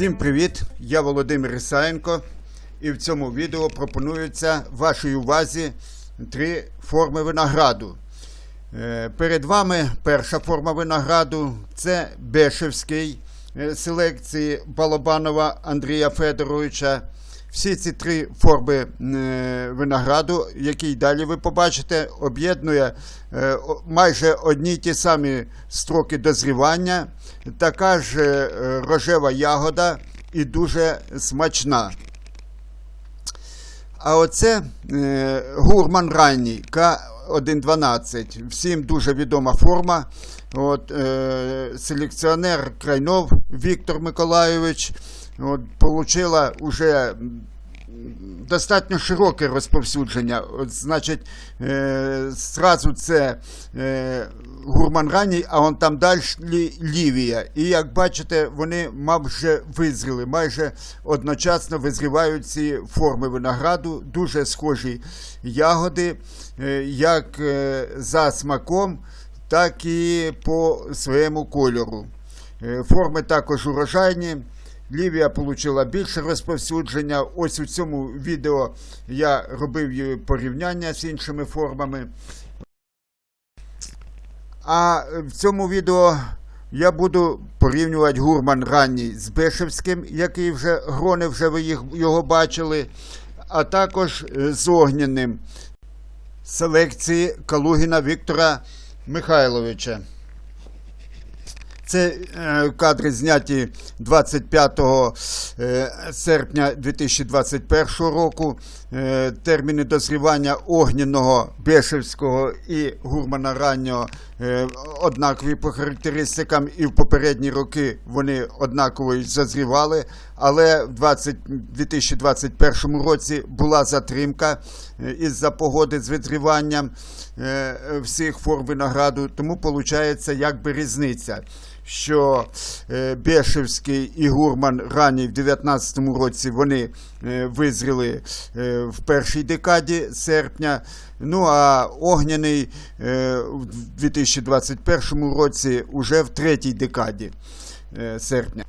Всім привіт! Я Володимир Ісаєнко. І в цьому відео пропонуються вашій увазі три форми винограду. Е, Перед вами перша форма винограду це Бешевський е, селекції Балабанова Андрія Федоровича. Всі ці три форми е, винограду, які далі ви побачите, об'єднує е, майже одні ті самі строки дозрівання, така ж е, рожева ягода і дуже смачна. А оце гурман ранній К112. Всім дуже відома форма. От, селекціонер Крайнов Віктор Миколайович от, получила уже достатньо широке розповсюдження. От, значить, е, зразу це е, гурман ранній, а он там далі лівія. І як бачите, вони майже визріли, майже одночасно визрівають ці форми винограду, дуже схожі ягоди, е, як е, за смаком, так і по своєму кольору. Е, Форми також урожайні. Лівія отримала більше розповсюдження. Ось у цьому відео я робив її порівняння з іншими формами. А в цьому відео я буду порівнювати гурман ранній з Бешевським, який вже грони, вже ви його бачили, а також е, з огняним селекції Калугіна Віктора Михайловича. Це е, кадри зняті 25 е, серпня 2021 року. Е, терміни дозрівання огняного, бешевського і гурмана раннього однакові по характеристикам, і в попередні роки вони однаково зазрівали. Але в 20, 2021 році була затримка із-за погоди з визріванням е, всіх форм винограду, тому виходить якби різниця що е, Бешевський і Гурман ранній в 2019 році вони е, визріли е, в першій декаді серпня. Ну а Огняний в 2021 році уже в третій декаді серпня.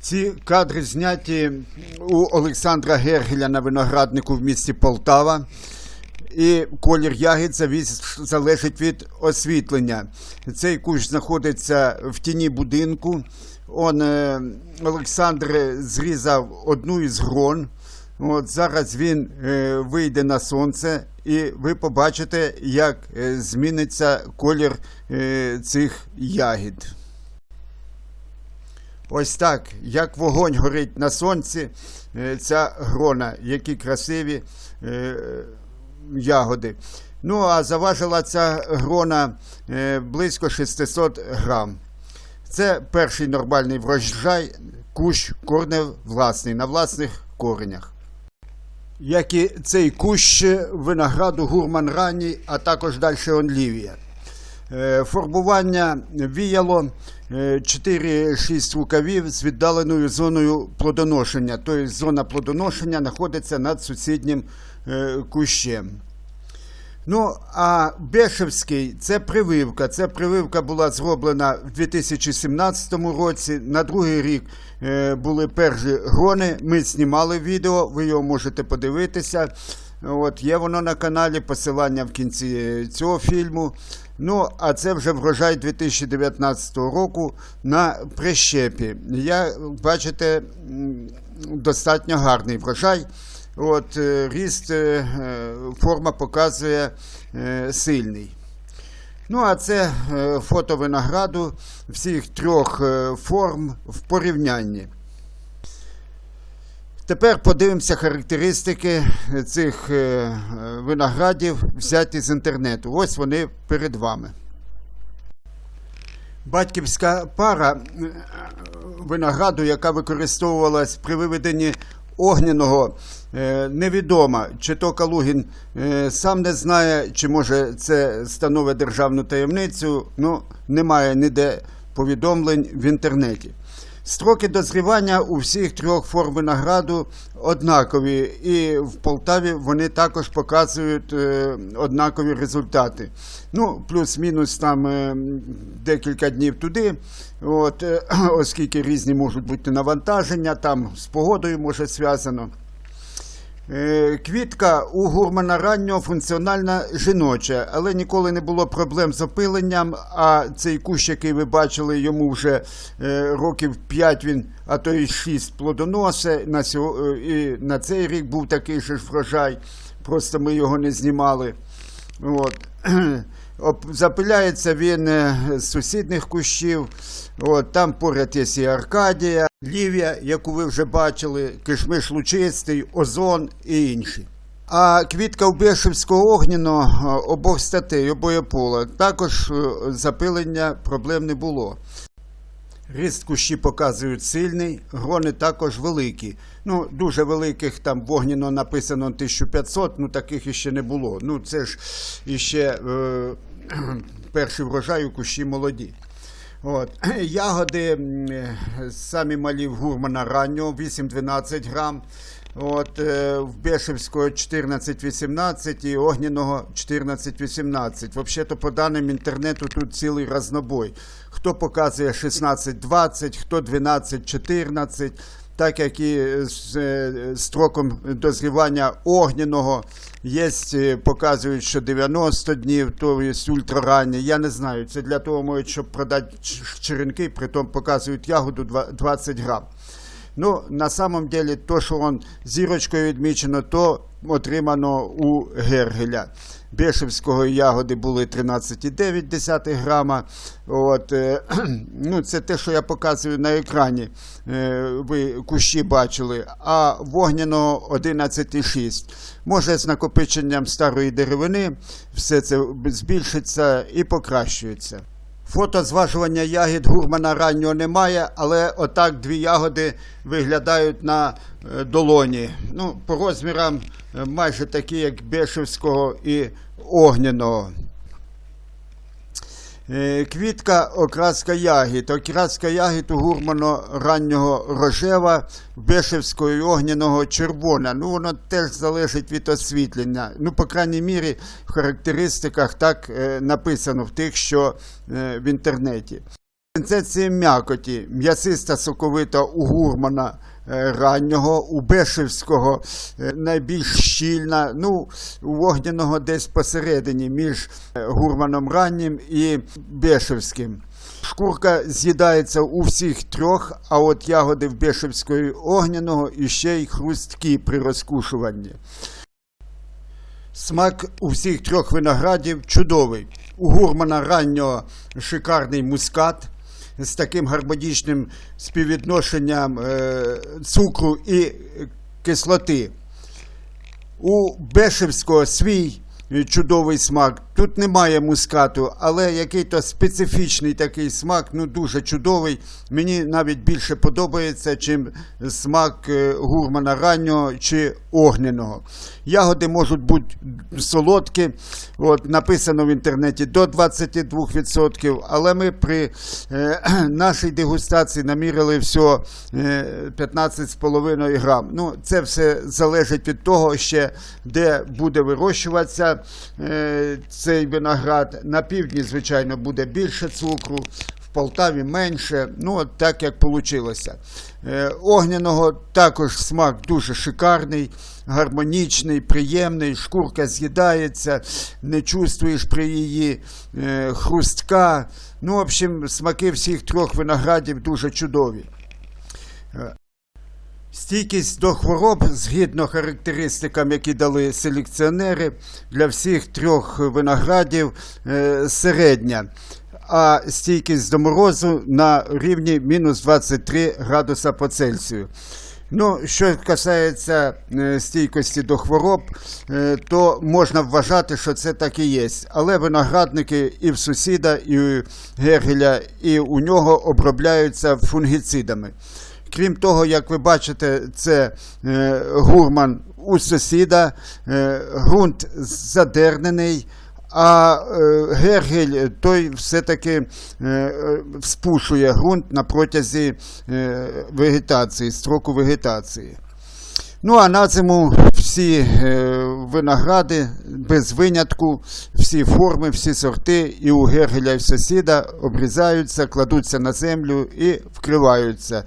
Ці кадри зняті у Олександра Гергеля на винограднику в місті Полтава. І колір ягід залежить від освітлення. Цей кущ знаходиться в тіні будинку. Он, е, Олександр зрізав одну із грон. От зараз він е, вийде на сонце, і ви побачите, як е, зміниться колір цих ягід. Ось так, як вогонь горить на сонці, ця грона, які красиві ягоди. Ну, а заважила ця грона е, близько 600 грам. Це перший нормальний врожай, кущ корнев власний, на власних коренях. Як і цей кущ винограду гурман ранній, а також далі онлівія. Е, Формування віяло е, 4-6 рукавів з віддаленою зоною плодоношення. Тобто зона плодоношення знаходиться над сусіднім е, кущем. Ну, а Бешевський це прививка. Ця прививка була зроблена в 2017 році. На другий рік е, були перші грони. Ми знімали відео, ви його можете подивитися. От, є воно на каналі, посилання в кінці цього фільму. Ну, а це вже врожай 2019 року на прищепі. Я, бачите, достатньо гарний врожай. От, е, ріст, е, е, форма показує сильний. Ну, а це фото винограду всіх трьох форм в порівнянні. Тепер подивимося характеристики цих виноградів, взяті з інтернету. Ось вони перед вами. Батьківська пара винограду, яка використовувалась при виведенні огняного, е, невідома, чи то Калугін е, сам не знає, чи може це становить державну таємницю. Ну, немає ніде повідомлень в інтернеті. Строки дозрівання у всіх трьох форм винограду однакові, і в Полтаві вони також показують е, однакові результати. Ну, плюс-мінус там е, декілька днів туди, от, е, оскільки різні можуть бути навантаження, там з погодою може зв'язано. Е, Квітка у гурмана раннього функціональна жіноча, але ніколи не було проблем з опиленням. А цей кущ, який ви бачили, йому вже е, років 5 він, а то й 6 плодоносе. На, е, і на цей рік був такий же ж врожай, просто ми його не знімали. От. Запиляється він е, з сусідніх кущів. От, там поряд є і Аркадія, Лівія, яку ви вже бачили, кишмиш лучистий, озон і інші. А квітка Убешівського огніно е, обох статей, обоє пола. Також е, запилення проблем не було. Ріст кущі показують сильний, грони також великі. Ну, дуже великих там вогняно написано 1500, ну таких іще не було. Ну, це ж іще е, перший врожай у кущі молоді. От. Ягоди е, самі малі в гурмана раннього 8-12 грам. От, е, в Бешевського 14-18 і Огняного 14-18. Взагалі-то по даним інтернету тут цілий разнобой. Хто показує 16-20, хто 12-14, так як і з е, строком дозрівання огняного є, е, показують, що 90 днів, то є ультрараннє. Я не знаю. Це для того, можуть, щоб продати черенки, притом показують ягоду два- 20 грам. Ну, на самом деле, то, що он зірочкою відмічено, то отримано у Гергеля. Бешевського ягоди були 13,9 грама. От, е, ну, це те, що я показую на екрані. Е, ви кущі бачили. А вогняного 11,6. Може, з накопиченням старої деревини все це збільшиться і покращується. Фото зважування ягід гурмана раннього немає, але отак дві ягоди виглядають на е, долоні. Ну, по розмірам е, майже такі, як Бешевського і Огняного. Е, Квітка окраска ягід. Окраска ягід у гурману раннього рожева, Бешевського і огняного червона. Ну, воно теж залежить від освітлення. Ну, по крайній мірі, в характеристиках так е, написано в тих, що е, в інтернеті. Сенсація м'якоті, м'ясиста соковита у гурмана раннього, у Бешевського е, найбільш щільна, ну, у вогняного десь посередині між е, гурманом раннім і Бешевським. Шкурка з'їдається у всіх трьох, а от ягоди в Бешевської огняного іще й хрусткі при розкушуванні. Смак у всіх трьох виноградів чудовий. У гурмана раннього шикарний мускат з таким гармонічним співвідношенням е, цукру і кислоти. У Бешевського свій е, чудовий смак. Тут немає мускату, але який-то специфічний такий смак, ну дуже чудовий. Мені навіть більше подобається, чим смак е, гурмана раннього чи огненого. Ягоди можуть бути солодкі, от, написано в інтернеті до 22%, але ми при е, нашій дегустації намірили всього е, 15,5 грам. Ну, це все залежить від того, ще де буде вирощуватися е, цей виноград. На півдні, звичайно, буде більше цукру. В Полтаві менше, ну от так як вийшло. Е, огняного також смак дуже шикарний, гармонічний, приємний, шкурка з'їдається, не чувствуєш при її е, хрустка. Ну, в общем, смаки всіх трьох виноградів дуже чудові. Стійкість до хвороб, згідно характеристикам, які дали селекціонери, для всіх трьох виноградів е, середня, а стійкість до морозу на рівні мінус 23 градуса по Цельсію. Ну, що касається е, стійкості до хвороб, е, то можна вважати, що це так і є. Але виноградники і в сусіда, і у Гергеля, і у нього обробляються фунгіцидами. Крім того, як ви бачите, це е, гурман у сусіда, е, ґрунт задернений, А е, гергель той все-таки е, е, спушує ґрунт на протязі е, вегетації, строку вегетації. Ну а на зиму всі е, виногради без винятку, всі форми, всі сорти і у гергеля і сусіда обрізаються, кладуться на землю і вкриваються.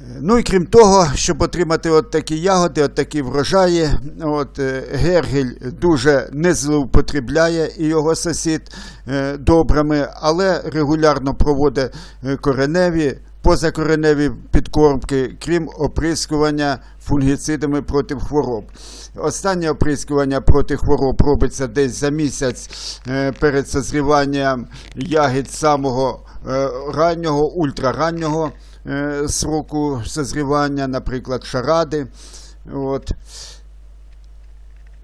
Ну і крім того, щоб отримати от такі ягоди, от такі врожаї, от, е, Гергель дуже не злоупотребляє і його сусід е, добрами, але регулярно проводить е, кореневі, позакореневі підкормки, крім оприскування фунгіцидами проти хвороб. Останнє оприскування проти хвороб робиться десь за місяць перед созріванням ягід самого раннього, ультрараннього сроку созрівання, наприклад, шаради. От.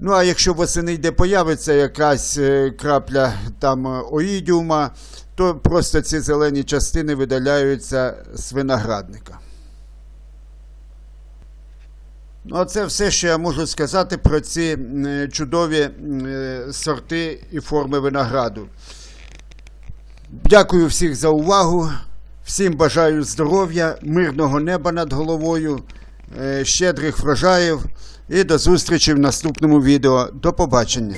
Ну, а якщо восени йде появиться якась е, крапля там е, оїдіума, то просто ці зелені частини видаляються з виноградника. Ну, а це все, що я можу сказати про ці е, чудові е, сорти і форми винограду. Дякую всіх за увагу. Всім бажаю здоров'я, мирного неба над головою, е, щедрих врожаїв і до зустрічі в наступному відео. До побачення.